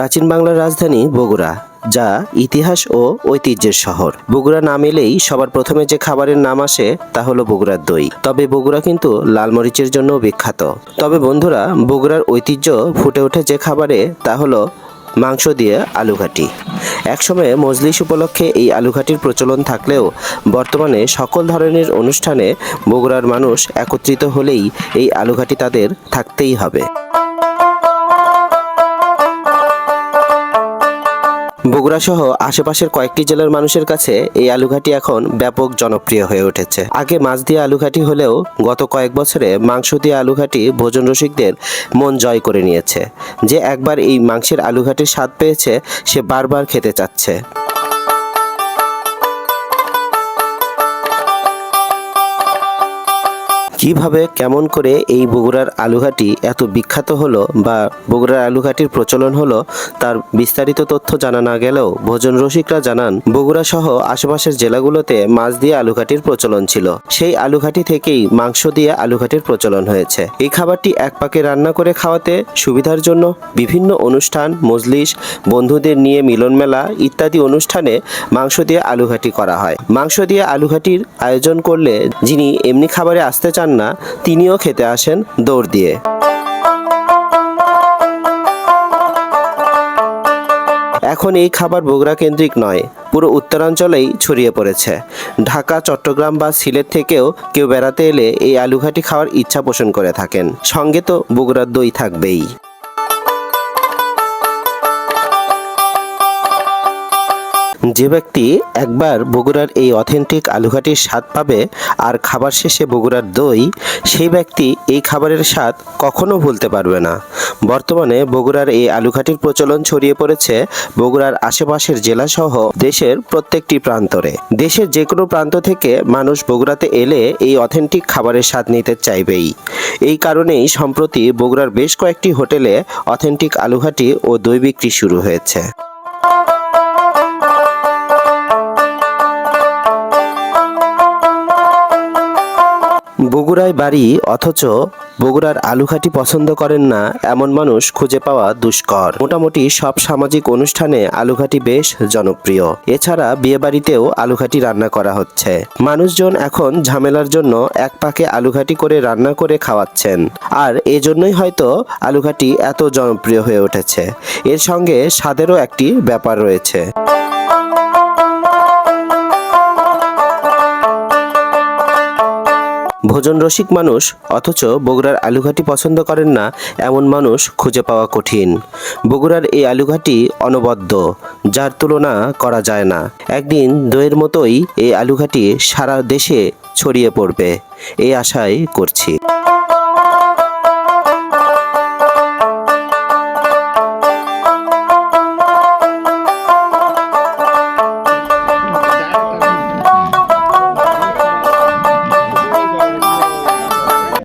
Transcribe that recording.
প্রাচীন বাংলার রাজধানী বগুড়া, যা ইতিহাস ও ঐতিহ্যের শহর। বগুড়া নাম এলেই সবার প্রথমে যে খাবারের নাম আসে তা হলো বগুড়ার দই। তবে বগুড়া কিন্তু লালমরিচের জন্য বিখ্যাত। তবে বন্ধুরা, বগুড়ার ঐতিহ্য ফুটে ওঠে যে খাবারে তা হলো মাংস দিয়ে আলুঘাটি একসময়ে মজলিস উপলক্ষে এই আলুঘাটির প্রচলন থাকলেও বর্তমানে সকল ধরনের অনুষ্ঠানে বগুড়ার মানুষ একত্রিত হলেই এই আলুঘাটি তাদের থাকতেই হবে। বগুড়া সহ আশেপাশের কয়েকটি জেলার মানুষের কাছে এই আলুঘাটি এখন ব্যাপক জনপ্রিয় হয়ে উঠেছে। আগে মাছ দিয়ে আলুঘাটি হলেও গত কয়েক বছরে মাংস দিয়ে আলুঘাটি ভোজন রসিকদের মন জয় করে নিয়েছে। যে একবার এই মাংসের আলুঘাটির স্বাদ পেয়েছে, সে বারবার খেতে চাচ্ছে। কীভাবে, কেমন করে এই বগুড়ার আলুঘাটি এত বিখ্যাত হলো বা বগুড়ার আলুঘাটির প্রচলন হলো, তার বিস্তারিত তথ্য জানা না গেলেও ভোজন রসিকরা জানান, বগুড়া সহ আশেপাশের জেলাগুলোতে মাছ দিয়ে আলুঘাটির প্রচলন ছিল। সেই আলুঘাটি থেকেই মাংস দিয়ে আলুঘাটির প্রচলন হয়েছে। এই খাবারটি এক পাকে রান্না করে খাওয়াতে সুবিধার জন্য বিভিন্ন অনুষ্ঠান, মজলিস, বন্ধুদের নিয়ে মিলন মেলা ইত্যাদি অনুষ্ঠানে মাংস দিয়ে আলুঘাটি করা হয়। মাংস দিয়ে আলুঘাটির আয়োজন করলে যিনি এমনি খাবারে আসতে চান না, তিনিও খেতে আসেন দৌড় দিয়ে। এখন এই খাবার বগুড়া কেন্দ্রিক নয়, পুরো উত্তরাঞ্চলেই ছড়িয়ে পড়েছে। ঢাকা, চট্টগ্রাম বা সিলেট থেকেও কেউ বেড়াতে এলে এই আলুঘাটি খাওয়ার ইচ্ছা পোষণ করে থাকেন। সঙ্গে তো বগুড়ার দই থাকবেই। যে ব্যক্তি একবার বগুড়ার এই অথেন্টিক আলুঘাটির স্বাদ পাবে আর খাবার শেষে বগুড়ার দই, সেই ব্যক্তি এই খাবারের স্বাদ কখনো ভুলতে পারবে না। বর্তমানে বগুড়ার এই আলুঘাটির প্রচলন ছড়িয়ে পড়েছে বগুড়ার আশেপাশের জেলাসহ দেশের প্রত্যেকটি প্রান্তরে। দেশের যে কোনো প্রান্ত থেকে মানুষ বগুড়াতে এলে এই অথেন্টিক খাবারের স্বাদ নিতে চাইবেই। এই কারণেই সম্প্রতি বগুড়ার বেশ কয়েকটি হোটেলে অথেন্টিক আলুঘাটি ও দই বিক্রি শুরু হয়েছে। বগুড়ায় বাড়ি, অথচ বগুড়ার আলুঘাটি পছন্দ করেন না এমন মানুষ খুঁজে পাওয়া দুষ্কর। মোটামুটি সব সামাজিক অনুষ্ঠানে আলুঘাটি বেশ জনপ্রিয়। এছাড়া বিয়েবাড়িতেও আলুঘাটি রান্না করা হচ্ছে। মানুষজন এখন ঝামেলার জন্য এক পাকে আলুঘাটি করে রান্না করে খাওয়াচ্ছেন। আর এজন্যই হয়তো আলুঘাটি এত জনপ্রিয় হয়ে উঠেছে। এর সঙ্গে স্বাদেরও একটি ব্যাপার রয়েছে। ভোজন রসিক মানুষ, অথচ বগুড়ার আলুঘাটি পছন্দ করেন না এমন মানুষ খুঁজে পাওয়া কঠিন। বগুড়ার এই আলুঘাটি অনবদ্য, যার তুলনা করা যায় না। একদিন দইয়ের মতোই এই আলুঘাটি সারা দেশে ছড়িয়ে পড়বে, এই আশাই করছি।